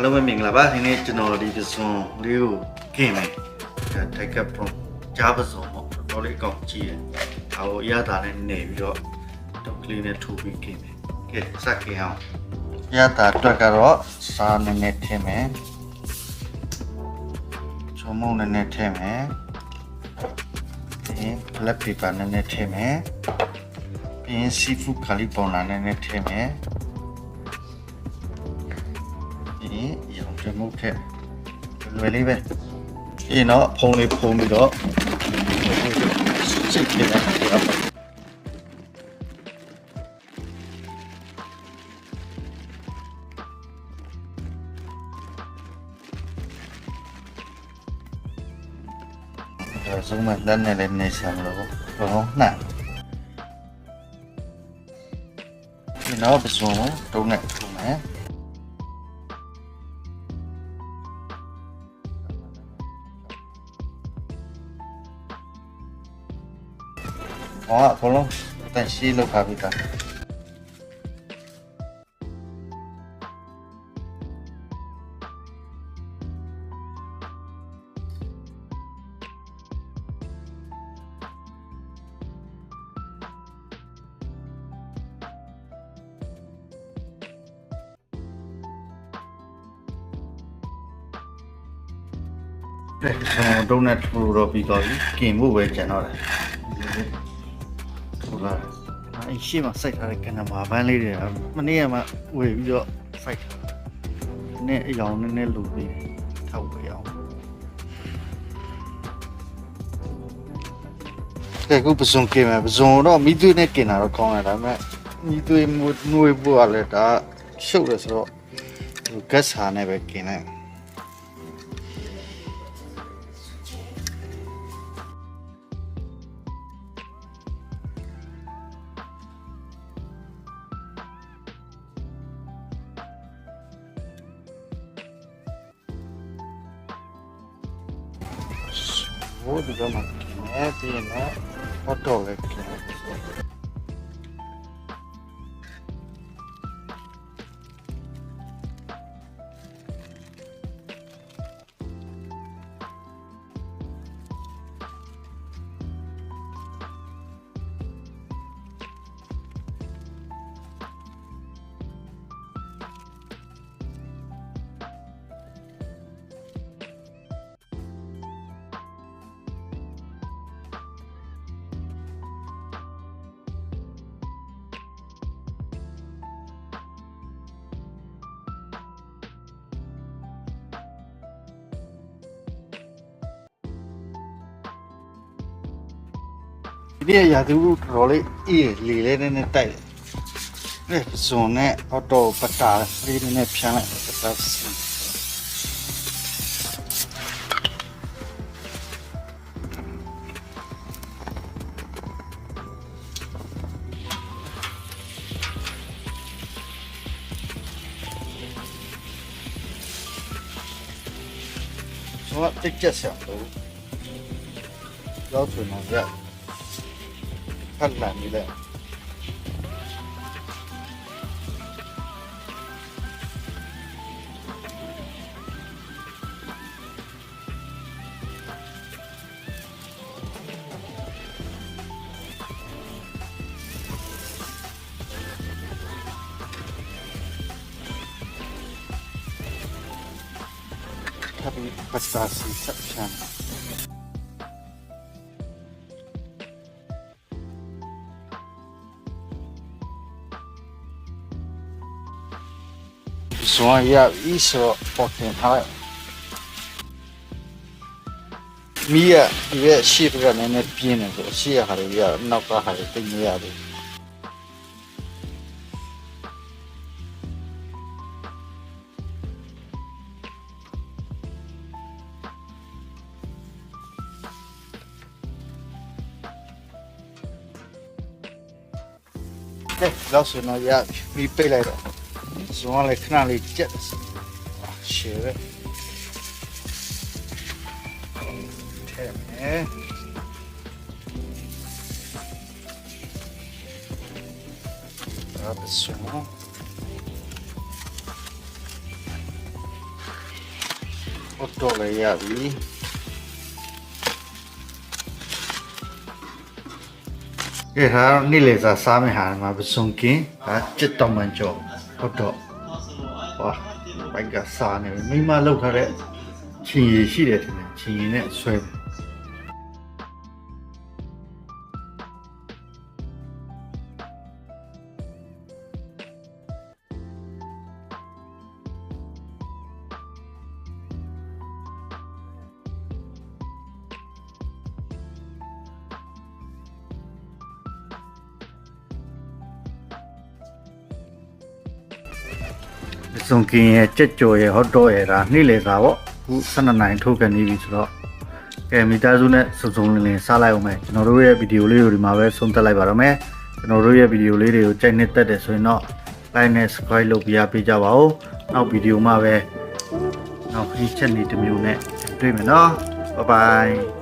အားလုံးပဲမင်္ဂလာပါဒီနေ့ကျွန်တော်ဒီပစွန်လေးကိုခင်မယ်ဒါတိုက်ကပ်ပရွန်ကြားပစွန်ပေါ့တော်တော်လေးကောင်းကြည့်တယ်ဒါကိုအရသာနဲ့နေပြီးတော့တော့ကလေးနဲ့ထိုးပြီးခင်မယ်ကဲစခင်အောင်အရသာအတွက်ကတော့စားနည်းနည်းထည့်မယ်ချုံမုံနည်းနည်းထည့်မယ်ပြီး black pepper နည်းနည်းထည့်မယ်ပြီးရင် seafood ခါလီပေါင်လာနည်းနည်းထည့်မယ် ဒီရောင်ပြမှုထက်လွယ်လေးပဲဒီတော့ဖုံးလေးဖုံးပြီးတော့စိတ်ကြည့်လိုက်ပါဒါဆုံးမလက်နဲ့လည်းနေဆံမလို့ ဘောနှံ့ဒီတော့ပစုံတုံးနဲ့ထုံးမယ်။ဟောအကုန်လုံးတန်ရှင်းလောက်ပါပြီသား။အဲ့ဒါတော့နဲ့ထူတော့ပြီးတော့กินဖို့ပဲကျန်တော့တယ်။ ထူလာ။အဲ့ရှေ့မှာစိုက်ထားတဲ့ကနမာပန်းလေးတွေကမနေ့ကမှဝယ်ပြီးတော့စိုက်ထားတာ။နည်းအယောင်နည်းနည်းလူပြီးထောက်ပေးအောင်။ကဲခုပစုံกินမယ်ပစုံတော့မိသွေးနဲ့กินတာတော့ကောင်းတယ်ဒါပေမဲ့မိသွေးနွေးဖို့ကလည်းဒါရှုပ်တယ်ဆိုတော့ဂက်စာနဲ့ပဲกินလိုက် ဟိုဒီကမှာกิน ဒီနေ့ရာသီဥတုတော်တော်လေးအေးလေလေးနည်းနည်းတိုက်တယ်အဲဇွန်နဲ့ဟော့တော့ပတာလေးနည်းနည်းဖြန်းလိုက်ပတာစီဆိုတော့တက်ချက်ဆက်လို့ရောက်ချင်တော့ရ ขั้นขนานี้เลยครับภาษาสีสักชัน ဇွန်ရပြီဆိုတော့ပေါ်တင်ထားလိုက်မီးရဒီရဲ့ရှေ့ဘက်ကနည်းနည်းပြင်းနေဆိုအ ရှေ့ရဟာတွေရနောက်ကဟာတွေတိတ်နေရတယ်ကဲလောက်စနော်ရမီးပိတ်လိုက်တော့ဇွန်ကလည်းခဏလေးကြက်ရှယ်ပဲထဲမယ်ဒါပစုံဟုတ်တော့လည်းရပြီကဲဟာနေ့လေစားစားမယ်ဟာမှာပစုံကင်းဟာจิตတော်မှန်ကြော ဟုတ်တော့ဝါဘိုက်ကစားနေပြီမိမလောက်ထားတဲ့ချင်ရည်ရှိတယ်ထင်တယ်ချင်ရည်နဲ့ဆွဲတယ် စုံကင်းရဲ့ကြက်ကြော်ရဲ့ဟော့တော့ရဲ့ဒါနေ့လေသာပေါ့အခု12နိုင်ထုတ်ကန်နေပြီဆိုတော့ကဲမိသားစုနဲ့စုံစုံလင်လင်စားလိုက်အောင်မယ်ကျွန်တော်တို့ရဲ့ဗီဒီယိုလေးကိုဒီမှာပဲဆုံးသက်လိုက်ပါတော့မယ်ကျွန်တော်တို့ရဲ့ဗီဒီယိုလေးတွေကိုကြိုက်နှစ်သက်တယ်ဆိုရင်တော့ like နဲ့ subscribe လုပ်ပြပေးကြပါဦးနောက်ဗီဒီယိုမှာပဲနောက်ခရီးချက်နေတစ်မျိုးနဲ့တွေ့မယ်နော် bye bye